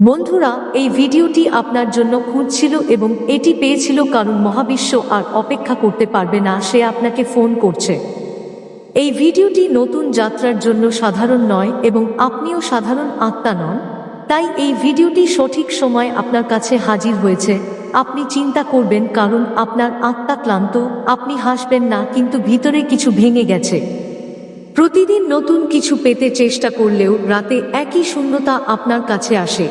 বন্ধুরা, এই ভিডিওটি আপনার জন্য খুঁজছিল এবং এটি পেয়েছিল কারণ মহাবিশ্ব আর অপেক্ষা করতে পারবে না, সে আপনাকে ফোন করছে। এই ভিডিওটি নতুন যাত্রার জন্য সাধারণ নয় এবং আপনিও সাধারণ আত্মা নন, তাই এই ভিডিওটি সঠিক সময় আপনার কাছে হাজির হয়েছে। আপনি চিন্তা করবেন, কারণ আপনার আত্মা ক্লান্ত, আপনি হাসবেন না, কিন্তু ভিতরে কিছু ভেঙে গেছে। প্রতিদিন নতুন কিছু পেতে চেষ্টা করলেও রাতে একই শূন্যতা আপনার কাছে আসে।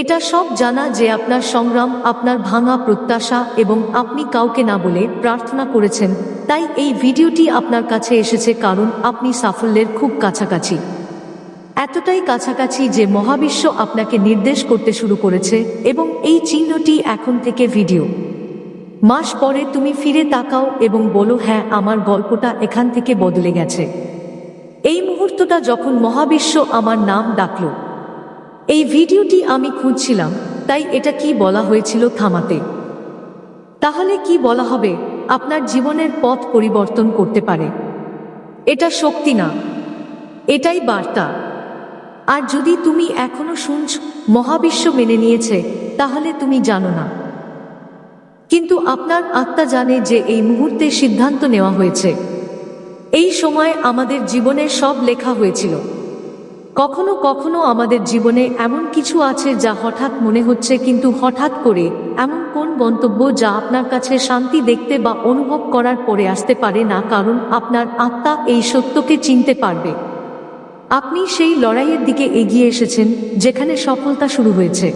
এটা সব জানা যে আপনার সংগ্রাম, আপনার ভাঙা প্রত্যাশা এবং আপনি কাউকে না বলে প্রার্থনা করেছেন। তাই এই ভিডিওটি আপনার কাছে এসেছে কারণ আপনি সাফল্যের খুব কাছাকাছি। এতটাই কাছাকাছি যে মহাবিশ্ব আপনাকে নির্দেশ করতে শুরু করেছে এবং এই চিহ্নটি এখন থেকে ভিডিও। মাস পরে তুমি ফিরে তাকাও এবং বলো হ্যাঁ আমার গল্পটা এখান থেকে বদলে গেছে। এই মুহূর্তটা যখন মহাবিশ্ব আমার নাম ডাকল এই ভিডিওটি আমি খুঁজছিলাম, তাই এটা কি বলা হয়েছিল থামাতে। তাহলে কি বলা হবে, আপনার জীবনের পথ পরিবর্তন করতে পারে। এটা শক্তি না। এটাই বার্তা। আর যদি তুমি এখনও শুনছ, মহাবিশ্ব মেনে নিয়েছে, তাহলে তুমি জানো না। কিন্তু আপনার আত্মা জানে যে এই মুহূর্তে সিদ্ধান্ত নেওয়া হয়েছে। এই সময় আমাদের জীবনে সব লেখা হয়েছিল। কখনো কখনো আমাদের জীবনে এমন কিছু আছে যা হঠাৎ মনে হচ্ছে কিন্তু হঠাৎ করে এমন কোন গন্তব্য যা আপনার কাছে শান্তি দেখতে বা অনুভব করার পরে আসতে পারে না কারণ আপনার আত্মা এই সত্যকে চিনতে পারবে। আপনি সেই লড়াইয়ের দিকে এগিয়ে এসেছেন, যেখানে সফলতা শুরু হয়েছে।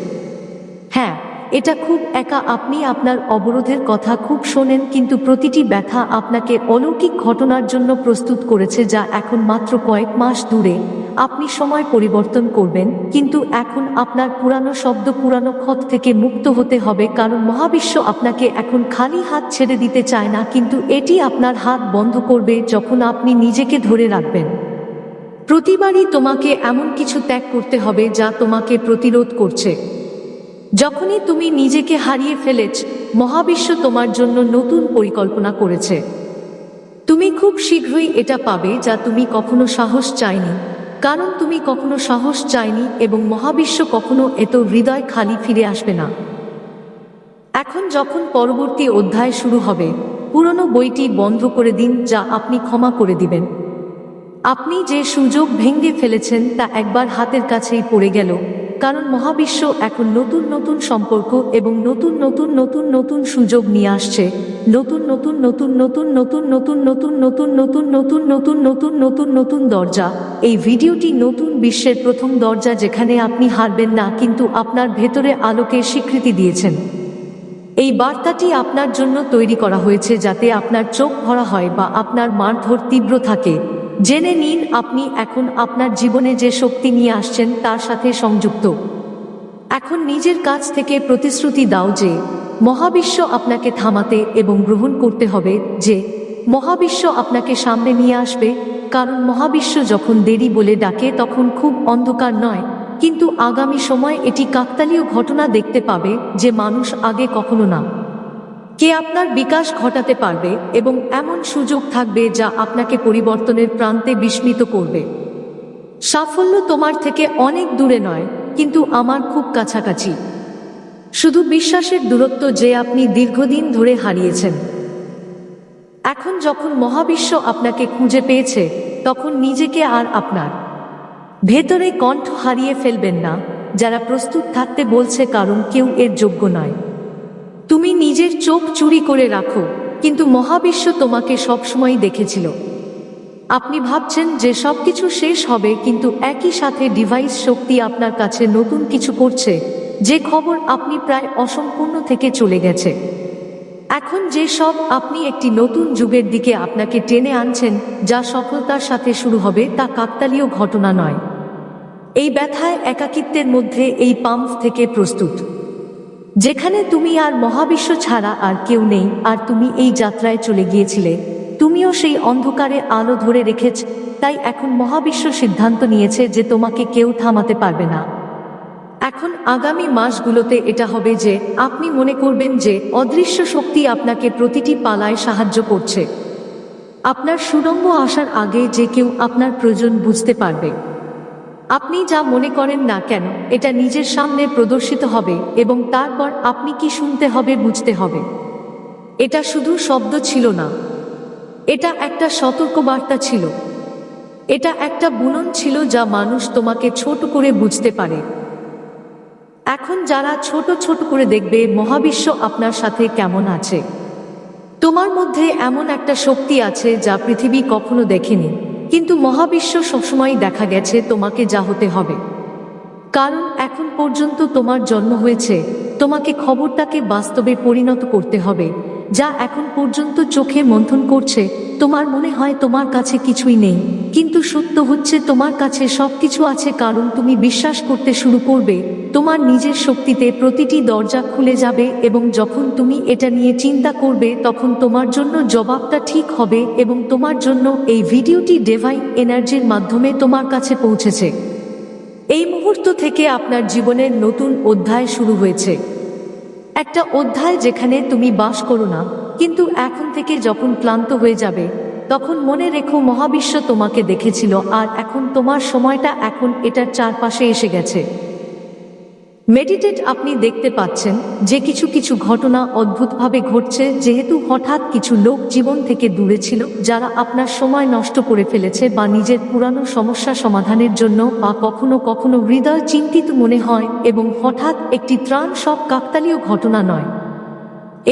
হ্যাঁ এটা খুব একা আপনি আপনার অবরোধের কথা খুব শোনেন কিন্তু প্রতিটি ব্যথা আপনাকে অলৌকিক ঘটনার জন্য প্রস্তুত করেছে যা এখন মাত্র কয়েক মাস দূরে। আপনি সময় পরিবর্তন করবেন, কিন্তু এখন আপনার পুরানো শব্দ পুরানো ক্ষত থেকে মুক্ত হতে হবে, কারণ মহাবিশ্ব আপনাকে এখন খালি হাত ছেড়ে দিতে চায় না, কিন্তু এটি আপনার হাত বন্ধ করবে যখন আপনি নিজেকে ধরে রাখবেন। প্রতিবারই তোমাকে এমন কিছু ত্যাগ করতে হবে যা তোমাকে প্রতিরোধ করছে। যখনই তুমি নিজেকে হারিয়ে ফেলেছ, মহাবিশ্ব তোমার জন্য নতুন পরিকল্পনা করেছে। তুমি খুব শীঘ্রই এটা পাবে যা তুমি কখনো সাহস চাইনি কারণ তুমি কখনো সাহস চাইনি এবং মহাবিশ্ব কখনো এত হৃদয় খালি ফিরে আসবে না। এখন যখন পরবর্তী অধ্যায় শুরু হবে, পুরনো বইটি বন্ধ করে দিন যা আপনি ক্ষমা করে দিবেন। আপনি যে সুযোগ ভেঙে ফেলেছেন তা একবার হাতের কাছেই পড়ে গেল। কারণ মহাবিশ্ব এখন নতুন নতুন সম্পর্ক এবং নতুন নতুন নতুন নতুন সুযোগ নিয়ে আসছে নতুন নতুন নতুন নতুন নতুন নতুন নতুন নতুন নতুন নতুন নতুন নতুন নতুন নতুন দরজা এই ভিডিওটি নতুন বিশ্বের প্রথম দরজা যেখানে আপনি হারবেন না কিন্তু আপনার ভেতরে আলোকে স্বীকৃতি দিয়েছেন এই বার্তাটি আপনার জন্য তৈরি করা হয়েছে যাতে আপনার চোখ ভরা হয় বা আপনার মারধর তীব্র থাকে জেনে নিন আপনি এখন আপনার জীবনে যে শক্তি নিয়ে আসছেন তার সাথে সংযুক্ত। এখন নিজের কাছ থেকে প্রতিশ্রুতি দাও যে মহাবিশ্ব আপনাকে থামাতে এবং গ্রহণ করতে হবে যে মহাবিশ্ব আপনাকে সামনে নিয়ে আসবে, কারণ মহাবিশ্ব যখন দেরি বলে ডাকে তখন খুব অন্ধকার নয়, কিন্তু আগামী সময় এটি কাকতালীয় ঘটনা দেখতে পাবে যে মানুষ আগে কখনো না। কে আপনার বিকাশ ঘটাতে পারবে এবং এমন সুযোগ থাকবে যা আপনাকে পরিবর্তনের প্রান্তে বিস্মিত করবে। সাফল্য তোমার থেকে অনেক দূরে নয়, কিন্তু আমার খুব কাছাকাছি। শুধু বিশ্বাসের দূরত্ব যে আপনি দীর্ঘদিন ধরে হারিয়েছেন। এখন যখন মহাবিশ্ব আপনাকে খুঁজে পেয়েছে, তখন নিজেকে আর আপনার। ভেতরে কণ্ঠ হারিয়ে ফেলবেন না, যারা প্রস্তুত থাকতে বলছে কারণ কেউ এর যোগ্য নয়। তুমি নিজের চোখ চুরি করে রাখো, কিন্তু মহাবিশ্ব তোমাকে সবসময় দেখেছিল। আপনি ভাবছেন যে সবকিছু শেষ হবে, কিন্তু একই সাথে ডিভাইস শক্তি আপনার কাছে নতুন কিছু করছে, যে খবর আপনি প্রায় অসম্পূর্ণ থেকে চলে গেছে। এখন যে সব আপনি একটি নতুন যুগের দিকে আপনাকে টেনে আনছেন, যা সফলতার সাথে শুরু হবে, তা কাকতালীয় ঘটনা নয়। এই ব্যথায় একাকিত্বের মধ্যে এই পাম্প থেকে প্রস্তুত। যেখানে তুমি আর মহাবিশ্ব ছাড়া আর কেউ নেই, আর তুমি এই যাত্রায় চলে গিয়েছিলে। তুমিও সেই অন্ধকারে আলো ধরে রেখেছ, তাই এখন মহাবিশ্ব সিদ্ধান্ত নিয়েছে যে তোমাকে কেউ থামাতে পারবে না। এখন আগামী মাসগুলোতে এটা হবে যে, আপনি মনে করবেন যে, অদৃশ্য শক্তি আপনাকে প্রতিটি পালায় সাহায্য করছে। আপনার সুরঙ্গ আসার আগে যে কেউ আপনার প্রয়োজন বুঝতে পারবে। আপনি যা মনে করেন না কেন, এটা নিজের সামনে প্রদর্শিত হবে এবং তারপর আপনি কি শুনতে হবে বুঝতে হবে। এটা শুধু শব্দ ছিল না। এটা একটা সতর্কবার্তা ছিল। এটা একটা বুনন ছিল যা মানুষ তোমাকে ছোট করে বুঝতে পারে। এখন যারা ছোট ছোট করে দেখবে, মহাবিশ্ব আপনার সাথে কেমন আছে? তোমার মধ্যে এমন একটা শক্তি আছে যা পৃথিবী কখনো দেখেনি। কিন্তু মহাবিশ্ব সবসময় দেখা গেছে তোমাকে যা হতে হবে। কারণ এখন পর্যন্ত তোমার জন্ম হয়েছে, তোমাকে খবরটাকে বাস্তবে পরিণত করতে হবে, যা এখন পর্যন্ত চোখে মন্থন করছে, তোমার মনে হয় তোমার কাছে কিছুই নেই। কিন্তু সত্য হচ্ছে তোমার কাছে সবকিছু আছে কারণ তুমি বিশ্বাস করতে শুরু করবে তোমার নিজের শক্তিতে প্রতিটি দরজা খুলে যাবে এবং যখন তুমি এটা নিয়ে চিন্তা করবে, তখন তোমার জন্য জবাবটা ঠিক হবে এবং তোমার জন্য এই ভিডিওটি ডিভাইন এনার্জির মাধ্যমে তোমার কাছে পৌঁছেছে। এই মুহূর্ত থেকে আপনার জীবনের নতুন অধ্যায় শুরু হয়েছে। একটা অধ্যায় যেখানে তুমি বাস করো না, কিন্তু এখন থেকে যখন ক্লান্ত হয়ে যাবে, তখন মনে রেখো মহাবিশ্ব তোমাকে দেখেছিল আর এখন তোমার সময়টা এখন এটার চারপাশে এসে গেছে। মেডিটেট আপনি দেখতে পাচ্ছেন যে কিছু কিছু ঘটনা অদ্ভুতভাবে ঘটছে, যেহেতু হঠাৎ কিছু লোক জীবন থেকে দূরে ছিল, যারা আপনার সময় নষ্ট করে ফেলেছে বা নিজের পুরানো সমস্যা সমাধানের জন্য বা কখনো কখনো হৃদয় চিন্তিত মনে হয় এবং হঠাৎ একটি ত্রাণ সব কাকতালীয় ঘটনা নয়।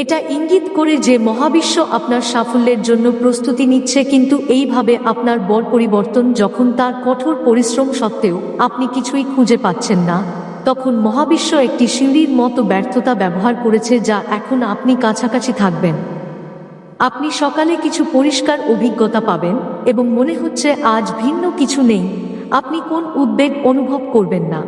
এটা ইঙ্গিত করে যে মহাবিশ্ব আপনার সাফল্যের জন্য প্রস্তুতি নিচ্ছে, কিন্তু এইভাবে আপনার বর পরিবর্তন যখন তার কঠোর পরিশ্রম সত্ত্বেও আপনি কিছুই খুঁজে পাচ্ছেন না। তখন মহাবিশ্ব একটি সিঁড়ির মতো ব্যর্থতা ব্যবহার করেছে যা এখন আপনি কাছাকাছি থাকবেন। আপনি সকালে কিছু পরিষ্কার অভিজ্ঞতা পাবেন এবং মনে হচ্ছে আজ ভিন্ন কিছু নেই। আপনি কোন উদ্বেগ অনুভব করবেন না।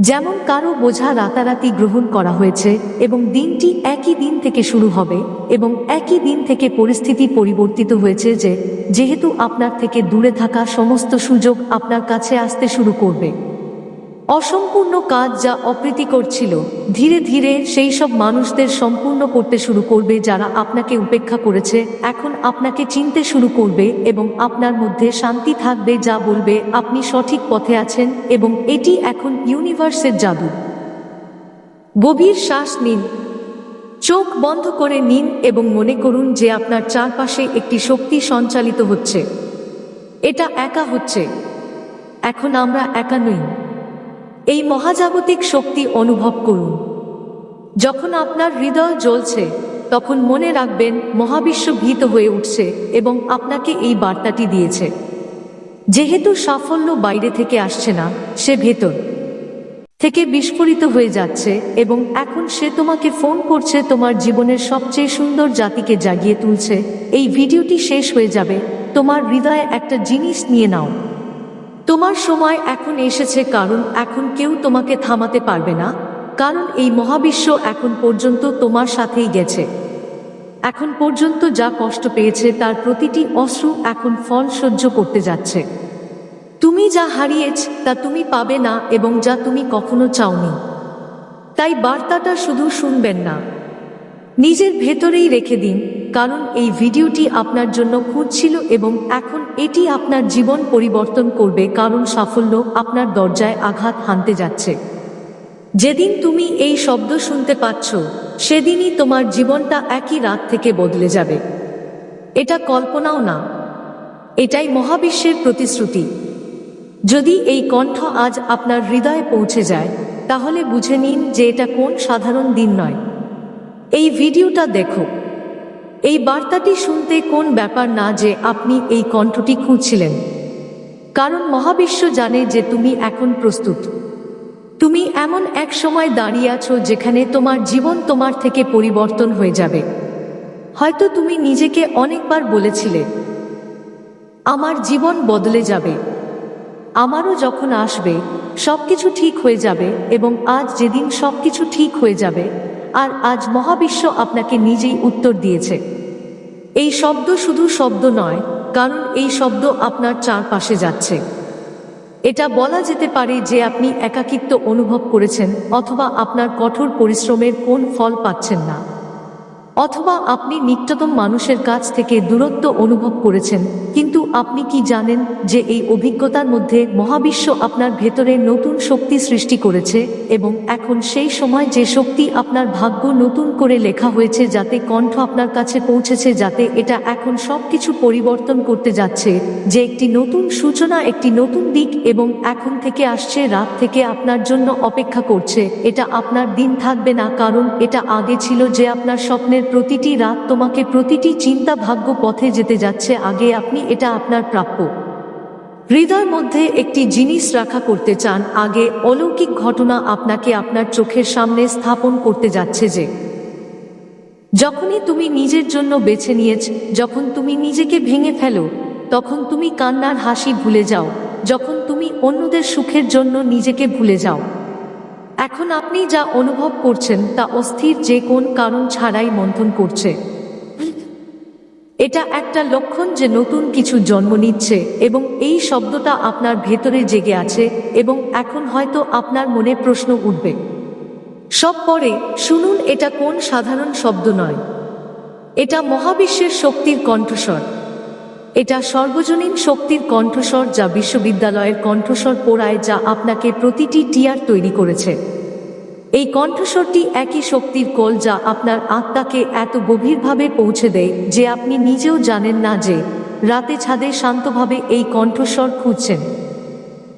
যেমন কারও বোঝা রাতারাতি গ্রহণ করা হয়েছে এবং দিনটি একই দিন থেকে শুরু হবে এবং একই দিন থেকে পরিস্থিতি পরিবর্তিত হয়েছে যে, যেহেতু আপনার থেকে দূরে থাকা সমস্ত সুযোগ আপনার কাছে আসতে শুরু করবে। অসম্পূর্ণ কাজ যা অপ্রীতিকর ছিল। ধীরে ধীরে সেই সব মানুষদের সম্পূর্ণ করতে শুরু করবে যারা আপনাকে উপেক্ষা করেছে। এখন আপনাকে চিনতে শুরু করবে এবং আপনার মধ্যে শান্তি থাকবে যা বলবে, আপনি সঠিক পথে আছেন এবং এটি এখন ইউনিভার্সের জাদু। গভীর শ্বাস নিন। চোখ বন্ধ করে নিন এবং মনে করুন যে আপনার চারপাশে একটি শক্তি সঞ্চালিত হচ্ছে। এটা একা হচ্ছে। এখন আমরা একা নই। এই মহাজাগতিক শক্তি অনুভব করুন। যখন আপনার হৃদয় জ্বলছে, তখন মনে রাখবেন মহাবিশ্ব ভীত হয়ে উঠছে এবং আপনাকে এই বার্তাটি দিয়েছে। যেহেতু সাফল্য বাইরে থেকে আসছে না, সে ভেতর থেকে বিস্ফোরিত হয়ে যাচ্ছে এবং এখন সে তোমাকে ফোন করছে তোমার জীবনের সবচেয়ে সুন্দর জাতিকে জাগিয়ে তুলছে। এই ভিডিওটি শেষ হয়ে যাবে। তোমার হৃদয়ে একটা জিনিস নিয়ে নাও। তোমার সময় এখন এসেছে, কারণ এখন কেউ তোমাকে থামাতে পারবে না। কারণ এই মহাবিশ্ব এখন পর্যন্ত তোমার সাথেই গেছে। এখন পর্যন্ত যা কষ্ট পেয়েছে, তার প্রতিটি অশ্রু এখন ফল সহ্য করতে যাচ্ছে। তুমি যা হারিয়েছ, তা তুমি পাবে না এবং যা তুমি কখনো চাওনি। তাই বার্তাটা শুধু শুনবেন না। নিজের ভেতরেই রেখে দিন, কারণ এই ভিডিওটি আপনার জন্য খুঁজছিল এবং এখন এটি আপনার জীবন পরিবর্তন করবে, কারণ সাফল্য আপনার দরজায় আঘাত হানতে যাচ্ছে। যেদিন তুমি এই শব্দ শুনতে পাচ্ছ, সেদিনই তোমার জীবনটা একই রাত থেকে বদলে যাবে। এটা কল্পনাও না, এটাই মহাবিশ্বের প্রতিশ্রুতি। যদি এই কণ্ঠ আজ আপনার হৃদয়ে পৌঁছে যায়, তাহলে বুঝে নিন যে এটা কোন সাধারণ দিন নয়। এই ভিডিওটা দেখো। এই বার্তাটি শুনতে কোন ব্যাপার না যে আপনি এই কণ্ঠটি খুঁজছিলেন। কারণ মহাবিশ্ব জানে যে তুমি এখন প্রস্তুত। তুমি এমন এক সময় দাঁড়িয়ে আছো যেখানে তোমার জীবন তোমার থেকে পরিবর্তন হয়ে যাবে। হয়তো তুমি নিজেকে অনেকবার বলেছিলে, আমার জীবন বদলে যাবে। আমারও যখন আসবে, সবকিছু ঠিক হয়ে যাবে এবং আজ যেদিন সবকিছু ঠিক হয়ে যাবে আর আজ মহাবিশ্ব আপনাকে নিজেই উত্তর দিয়েছে। এই শব্দ শুধু শব্দ নয়, কারণ এই শব্দ আপনার চারপাশে যাচ্ছে। এটা বলা যেতে পারে যে আপনি একাকিত্ব অনুভব করেছেন অথবা আপনার কঠোর পরিশ্রমের কোন ফল পাচ্ছেন না। অথবা আপনি নিকটতম মানুষের কাছ থেকে দূরত্ব অনুভব করেছেন, কিন্তু আপনি কি জানেন যে এই অভিজ্ঞতার মধ্যে মহাবিশ্ব আপনার ভেতরে নতুন শক্তি সৃষ্টি করেছে এবং এখন সেই সময় যে শক্তি আপনার ভাগ্য নতুন করে লেখা হয়েছে যাতে কণ্ঠ আপনার কাছে পৌঁছেছে, যাতে এটা এখন সব কিছু পরিবর্তন করতে যাচ্ছে, যে একটি নতুন সূচনা, একটি নতুন দিক এবং এখন থেকে আসছে, রাত থেকে আপনার জন্য অপেক্ষা করছে, এটা আপনার দিন থাকবে না, কারণ এটা আগে ছিল যে আপনার স্বপ্নের প্রতিটি রাত তোমাকে প্রতিটি চিন্তা ভাগ্য পথে যেতে যাচ্ছে, আগে আপনি এটা আপনার প্রাপ্য। হৃদয় মধ্যে একটি জিনিস রাখা করতে চান, আগে অলৌকিক ঘটনা আপনাকে আপনার চোখের সামনে স্থাপন করতে যাচ্ছে যে, যখনই তুমি নিজের জন্য বেছে নিয়েছ, যখন তুমি নিজেকে ভেঙে ফেলো, তখন তুমি কান্নার হাসি ভুলে যাও, যখন তুমি অন্যদের সুখের জন্য নিজেকে ভুলে যাও। এখন আপনি যা অনুভব করছেন তা অস্থির যে কোন কারণ ছাড়াই মন্থন করছে। এটা একটা লক্ষণ যে নতুন কিছু জন্ম নিচ্ছে এবং এই শব্দটা আপনার ভেতরে জেগে আছে এবং এখন হয়তো আপনার মনে প্রশ্ন উঠবে। সব পরে শুনুন এটা কোন সাধারণ শব্দ নয়। এটা মহাবিশ্বের শক্তির কণ্ঠস্বর। এটা সর্বজনীন শক্তির কণ্ঠস্বর যা বিশ্ববিদ্যালয়ের কণ্ঠস্বর পোড়ায় যা আপনাকে প্রতিটি টিয়ার তৈরি করেছে। এই কণ্ঠস্বরটি একই শক্তির কোল যা আপনার আত্মাকে এত গভীরভাবে পৌঁছে দেয় যে আপনি নিজেও জানেন না যে রাতে ছাদে শান্তভাবে এই কণ্ঠস্বর খুঁজছেন।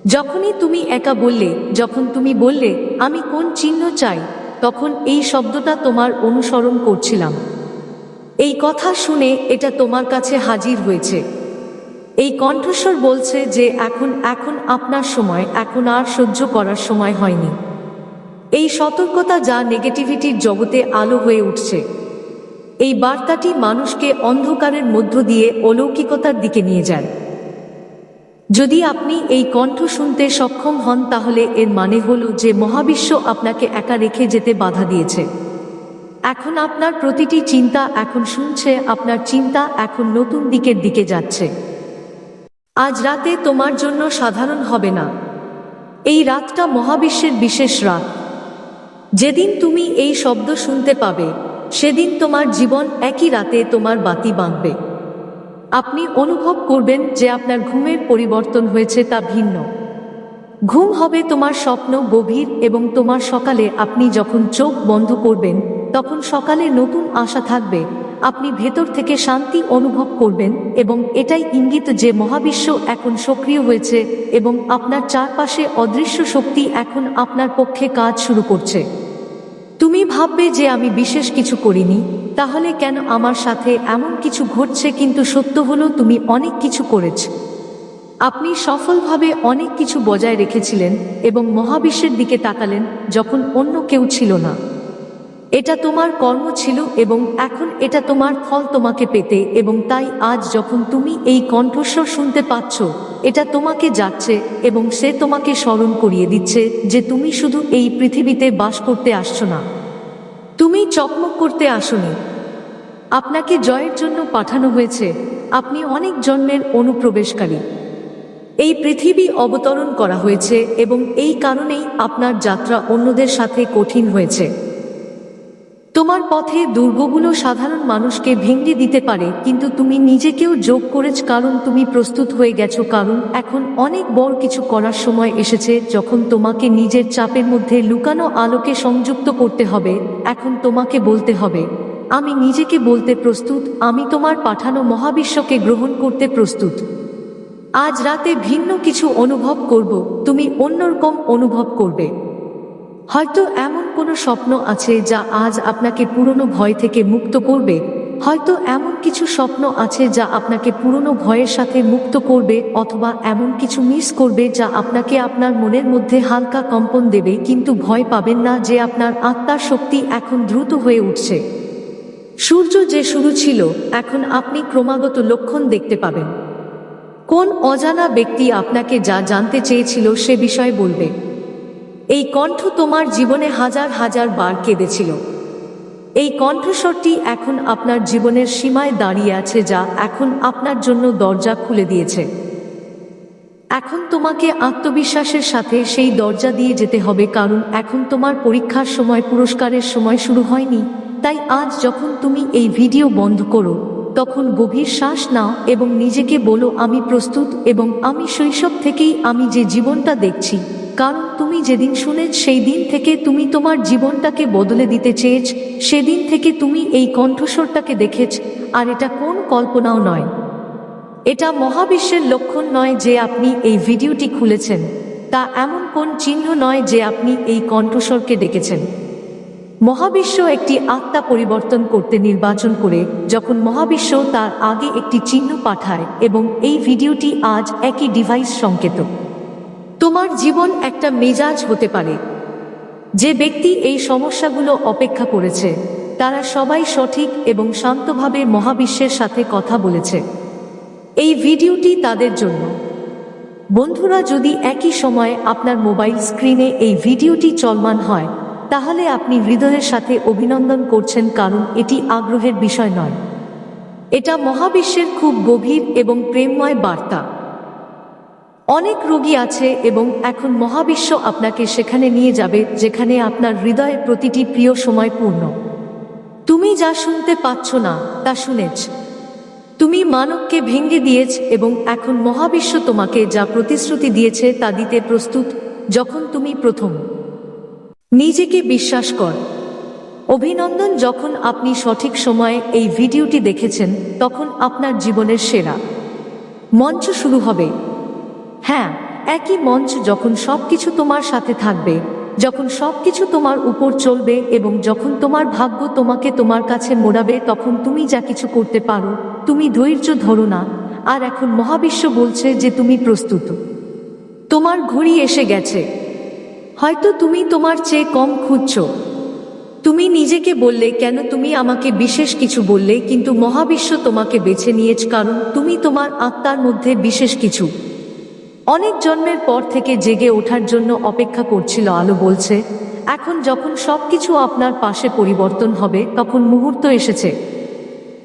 যখনই তুমি একা বললে, যখন তুমি বললে, আমি কোন চিহ্ন চাই? তখন এই শব্দটা তোমার অনুসরণ করছিলাম। এই কথা শুনে এটা তোমার কাছে হাজির হয়েছে। এই কণ্ঠস্বর বলছে যে এখন এখন আপনার সময়, এখন আর সহ্য করার সময় হয়নি। এই সতর্কতা যা নেগেটিভিটির জগতে আলো হয়ে উঠছে। এই বার্তাটি মানুষকে অন্ধকারের মধ্য দিয়ে অলৌকিকতার দিকে নিয়ে যায়। যদি আপনি এই কণ্ঠ শুনতে সক্ষম হন তাহলে এর মানে হল যে মহাবিশ্ব আপনাকে একা রেখে যেতে বাধা দিয়েছে। এখন আপনার প্রতিটি চিন্তা এখন শুনছে, আপনার চিন্তা এখন নতুন দিকের দিকে যাচ্ছে। আজ রাতে তোমার জন্য সাধারণ হবে না। এই রাতটা মহাবিশ্বের বিশেষ রাত। যেদিন তুমি এই শব্দ শুনতে পাবে, সেদিন তোমার জীবন একই রাতে তোমার বাতি বাঁধবে। আপনি অনুভব করবেন যে আপনার ঘুমের পরিবর্তন হয়েছে তা ভিন্ন। ঘুম হবে তোমার স্বপ্ন গভীর এবং তোমার সকালে আপনি যখন চোখ বন্ধ করবেন তখন সকালে নতুন আশা থাকবে, আপনি ভেতর থেকে শান্তি অনুভব করবেন এবং এটাই ইঙ্গিত যে মহাবিশ্ব এখন সক্রিয় হয়েছে এবং আপনার চারপাশে অদৃশ্য শক্তি এখন আপনার পক্ষে কাজ শুরু করছে। তুমি ভাববে যে আমি বিশেষ কিছু করিনি, তাহলে কেন আমার সাথে এমন কিছু ঘটছে কিন্তু সত্য হলো তুমি অনেক কিছু করেছ। আপনি সফলভাবে অনেক কিছু বজায় রেখেছিলেন এবং মহাবিশ্বের দিকে তাকালেন যখন অন্য কেউ ছিল না। এটা তোমার কর্ম ছিল এবং এখন এটা তোমার ফল তোমাকে পেতে এবং তাই আজ যখন তুমি এই কণ্ঠস্বর শুনতে পাচ্ছ, এটা তোমাকে যাচ্ছে এবং সে তোমাকে স্মরণ করিয়ে দিচ্ছে যে তুমি শুধু এই পৃথিবীতে বাস করতে আসছো না। তুমি চকমক করতে আসনি। আপনাকে জয়ের জন্য পাঠানো হয়েছে। আপনি অনেক জন্মের অনুপ্রবেশকারী। এই পৃথিবী অবতরণ করা হয়েছে এবং এই কারণেই আপনার যাত্রা অন্যদের সাথে কঠিন হয়েছে। তোমার পথে দুর্গগুলো সাধারণ মানুষকে ভেঙে দিতে পারে, কিন্তু তুমি নিজেকেও যোগ করেছ কারণ তুমি প্রস্তুত হয়ে গেছো, কারণ এখন অনেক বড় কিছু করার সময় এসেছে যখন তোমাকে নিজের চাপের মধ্যে লুকানো আলোকে সংযুক্ত করতে হবে, এখন তোমাকে বলতে হবে, আমি নিজেকে বলতে প্রস্তুত, আমি তোমার পাঠানো মহাবিশ্বকে গ্রহণ করতে প্রস্তুত। আজ রাতে ভিন্ন কিছু অনুভব করব, তুমি অন্যরকম অনুভব করবে। হয়তো এমন কোনো স্বপ্ন আছে যা আজ আপনাকে পুরনো ভয় থেকে মুক্ত করবে। হয়তো এমন কিছু স্বপ্ন আছে যা আপনাকে পুরনো ভয়ের সাথে মুক্ত করবে অথবা এমন কিছু মিস করবে যা আপনাকে আপনার মনের মধ্যে হালকা কম্পন দেবে কিন্তু ভয় পাবেন না যে আপনার আত্মার শক্তি এখন দ্রুত হয়ে উঠছে। সূর্য যে শুরু ছিল, এখন আপনি ক্রমাগত লক্ষণ দেখতে পাবেন। কোন অজানা ব্যক্তি আপনাকে যা জানতে চেয়েছিল সে বিষয়ে বলবে। এই কণ্ঠ তোমার জীবনে হাজার হাজার বার কেঁদেছিল। এই কণ্ঠস্বরটি এখন আপনার জীবনের সীমায় দাঁড়িয়ে আছে যা এখন আপনার জন্য দরজা খুলে দিয়েছে। এখন তোমাকে আত্মবিশ্বাসের সাথে সেই দরজা দিয়ে যেতে হবে কারণ এখন তোমার পরীক্ষার সময়, পুরস্কারের সময় শুরু হয়নি। তাই আজ যখন তুমি এই ভিডিও বন্ধ করো, তখন গভীর শ্বাস নাও এবং নিজেকে বলো, আমি প্রস্তুত এবং আমি শৈশব থেকেই আমি যে জীবনটা দেখছি কারণ তুমি যেদিন শুনেছ সেই দিন থেকে তুমি তোমার জীবনটাকে বদলে দিতে চেয়েছ, সেদিন থেকে তুমি এই কণ্ঠস্বরটাকে দেখেছ, আর এটা কোন কল্পনাও নয়। এটা মহাবিশ্বের লক্ষণ নয় যে আপনি এই ভিডিওটি খুলেছেন, তা এমন কোন চিহ্ন নয় যে আপনি এই কণ্ঠস্বরকে ডেকেছেন মহাবিশ্ব একটি আত্মা পরিবর্তন করতে নির্বাচন করে যখন মহাবিশ্ব তার আগে একটি চিহ্ন পাঠায় এবং এই ভিডিওটি আজ একই ডিভাইস সংকেত। তোমার জীবন একটা মেজাজ হতে পারে। যে ব্যক্তি এই সমস্যাগুলো অপেক্ষা করেছে, তারা সবাই সঠিক এবং শান্তভাবে মহাবিশ্বের সাথে কথা বলেছে। এই ভিডিওটি তাদের জন্য। বন্ধুরা, যদি একই সময়ে আপনার মোবাইল স্ক্রিনে এই ভিডিওটি চলমান হয়, তাহলে আপনি হৃদয়ের সাথে অভিনন্দন করছেন কারণ এটি আগ্রহের বিষয় নয়। এটা মহাবিশ্বের খুব গভীর এবং প্রেমময় বার্তা। অনেক রোগী আছে এবং এখন মহাবিশ্ব আপনাকে সেখানে নিয়ে যাবে, যেখানে আপনার হৃদয়ের প্রতিটি প্রিয় সময় পূর্ণ। তুমি যা শুনতে পাচ্ছ না, তা শুনেছ। তুমি মানবকে ভেঙে দিয়েছ এবং এখন মহাবিশ্ব তোমাকে যা প্রতিশ্রুতি দিয়েছে তা দিতে প্রস্তুত যখন তুমি প্রথম। নিজেকে বিশ্বাস কর। অভিনন্দন যখন আপনি সঠিক সময়ে এই ভিডিওটি দেখেছেন, তখন আপনার জীবনের সেরা মঞ্চ শুরু হবে। হ্যাঁ একই মঞ্চ যখন সবকিছু তোমার সাথে থাকবে, যখন সবকিছু তোমার উপর চলবে এবং যখন তোমার ভাগ্য তোমাকে তোমার কাছে মোড়াবে, তখন তুমি যা কিছু করতে পারো, তুমি ধৈর্য ধরো না। আর এখন মহাবিশ্ব বলছে যে তুমি প্রস্তুত। তোমার ঘড়ি এসে গেছে। হয়তো তুমি তোমার চেয়ে কম খুঁজছো। তুমি নিজেকে বললে, কেন তুমি আমাকে বিশেষ কিছু বললে? কিন্তু মহাবিশ্ব তোমাকে বেছে নিয়েছ, কারণ তুমি তোমার আত্মার মধ্যে বিশেষ কিছু। অনেক জন্মের পর থেকে জেগে ওঠার জন্য অপেক্ষা করছিল আলো বলছে, এখন যখন সবকিছু আপনার পাশে পরিবর্তন হবে, তখন মুহূর্ত এসেছে।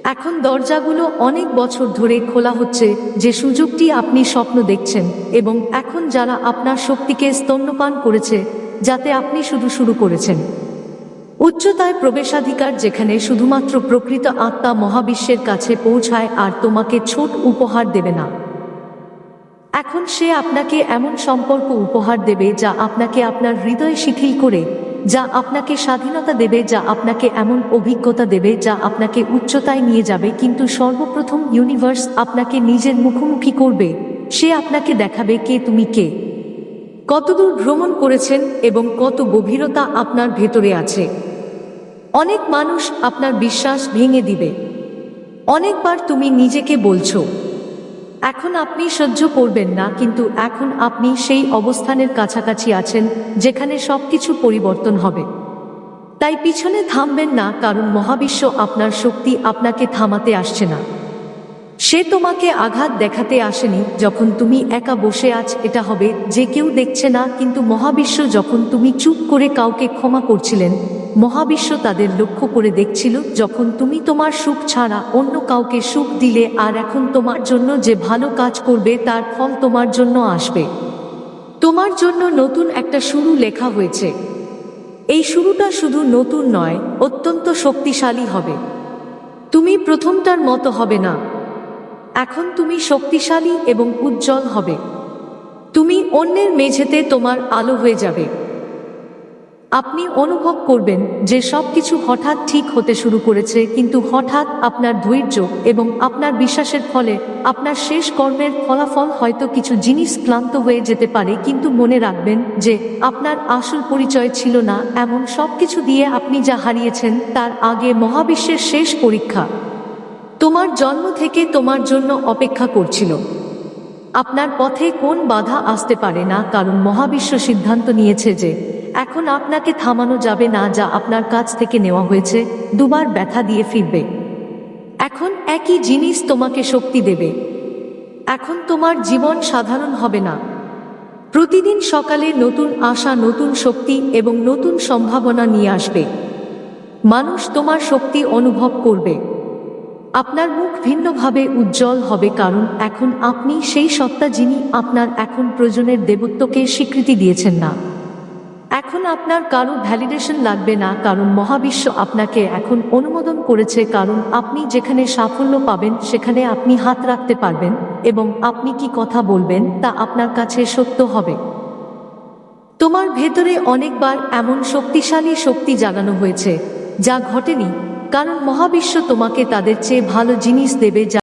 এখন দরজাগুলো অনেক বছর ধরে খোলা হচ্ছে, যে সুযোগটি আপনি স্বপ্ন দেখছেন, এবং এখন যারা আপনার শক্তিকে স্তন্যপান করেছে, যাতে আপনি শুধু শুরু করেছেন। উচ্চতায় প্রবেশাধিকার যেখানে শুধুমাত্র প্রকৃত আত্মা মহাবিশ্বের কাছে পৌঁছায় আর তোমাকে ছোট উপহার দেবে না। এখন সে আপনাকে এমন সম্পর্ক উপহার দেবে যা আপনাকে আপনার হৃদয় শিথিল করে, যা আপনাকে স্বাধীনতা দেবে, যা আপনাকে এমন অভিজ্ঞতা দেবে, যা আপনাকে উচ্চতায় নিয়ে যাবে, কিন্তু সর্বপ্রথম ইউনিভার্স আপনাকে নিজের মুখোমুখি করবে, সে আপনাকে দেখাবে কে তুমি কে। কতদূর ভ্রমণ করেছেন এবং কত গভীরতা আপনার ভেতরে আছে। অনেক মানুষ আপনার বিশ্বাস ভেঙে দিবে। অনেকবার তুমি নিজেকে বলছো এখন আপনি সহ্য করবেন না, কিন্তু এখন আপনি সেই অবস্থানের কাছাকাছি আছেন, যেখানে সবকিছু পরিবর্তন হবে। তাই পিছনে থামবেন না, কারণ মহাবিশ্ব আপনার শক্তি আপনাকে থামাতে আসছে না। সে তোমাকে আঘাত দেখাতে আসেনি, যখন তুমি একা বসে আছ, এটা হবে যে কেউ দেখছে না, কিন্তু মহাবিশ্ব যখন তুমি চুপ করে কাউকে ক্ষমা করছিলেন মহাবিশ্ব তাদের লক্ষ্য করে দেখছিল, যখন তুমি তোমার সুখ ছাড়া অন্য কাউকে সুখ দিলে আর এখন তোমার জন্য যে ভালো কাজ করবে তার ফল তোমার জন্য আসবে। তোমার জন্য নতুন একটা শুরু লেখা হয়েছে। এই শুরুটা শুধু নতুন নয়, অত্যন্ত শক্তিশালী হবে। তুমি প্রথমটার মতো হবে না। এখন তুমি শক্তিশালী এবং উজ্জ্বল হবে। তুমি অন্যের মেঝেতে তোমার আলো হয়ে যাবে। আপনি অনুভব করবেন যে সব কিছু হঠাৎ ঠিক হতে শুরু করেছে, কিন্তু হঠাৎ আপনার ধৈর্য এবং আপনার বিশ্বাসের ফলে আপনার শেষ কর্মের ফলাফল হয়তো কিছু জিনিস ক্লান্ত হয়ে যেতে পারে, কিন্তু মনে রাখবেন যে আপনার আসল পরিচয় ছিল না। এমন সব কিছু দিয়ে আপনি যা হারিয়েছেন, তার আগে মহাবিশ্বের শেষ পরীক্ষা। তোমার জন্ম থেকে তোমার জন্য অপেক্ষা করছিল। আপনার পথে কোন বাধা আসতে পারে না, কারণ মহাবিশ্ব সিদ্ধান্ত নিয়েছে যে এখন আপনাকে থামানো যাবে না যা আপনার কাছ থেকে নেওয়া হয়েছে। দুবার ব্যথা দিয়ে ফিরবে। এখন একই জিনিস তোমাকে শক্তি দেবে। এখন তোমার জীবন সাধারণ হবে না। প্রতিদিন সকালে নতুন আশা, নতুন শক্তি এবং নতুন সম্ভাবনা নিয়ে আসবে। মানুষ তোমার শক্তি অনুভব করবে। আপনার মুখ ভিন্নভাবে উজ্জ্বল হবে কারণ এখন আপনি সেই সত্তা যিনি আপনার এখন প্রয়োজনের দেবত্বকে স্বীকৃতি দিয়েছেন না। এখন আপনার কারও ভ্যালিডেশন লাগবে না, কারণ মহাবিশ্ব আপনাকে এখন অনুমোদন করেছে, কারণ আপনি যেখানে সাফল্য পাবেন, সেখানে আপনি হাত রাখতে পারবেন এবং আপনি কি কথা বলবেন তা আপনার কাছে সত্য হবে। তোমার ভেতরে অনেকবার এমন শক্তিশালী শক্তি জাগানো হয়েছে, যা ঘটেনি, কারণ মহাবিশ্ব তোমাকে তাদের চেয়ে ভালো জিনিস দেবে যা